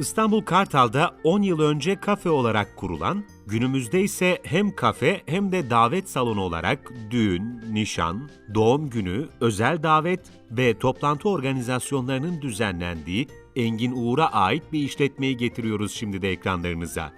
İstanbul Kartal'da 10 yıl önce kafe olarak kurulan, günümüzde ise hem kafe hem de davet salonu olarak düğün, nişan, doğum günü, özel davet ve toplantı organizasyonlarının düzenlendiği Engin Uğur'a ait bir işletmeyi getiriyoruz şimdi de ekranlarınıza.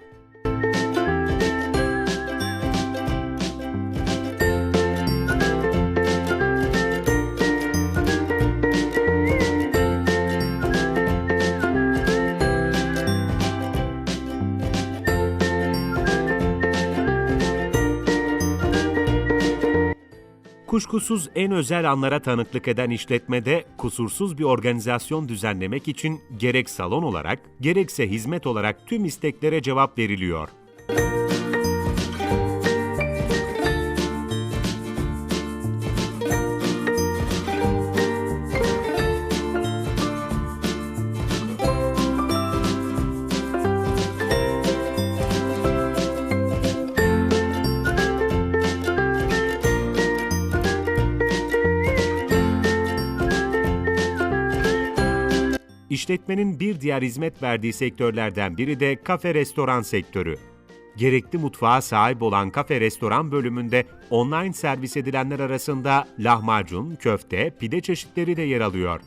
Kuşkusuz en özel anlara tanıklık eden işletmede kusursuz bir organizasyon düzenlemek için gerek salon olarak gerekse hizmet olarak tüm isteklere cevap veriliyor. İşletmenin bir diğer hizmet verdiği sektörlerden biri de kafe-restoran sektörü. Gerekli mutfağa sahip olan kafe-restoran bölümünde online servis edilenler arasında lahmacun, köfte, pide çeşitleri de yer alıyor.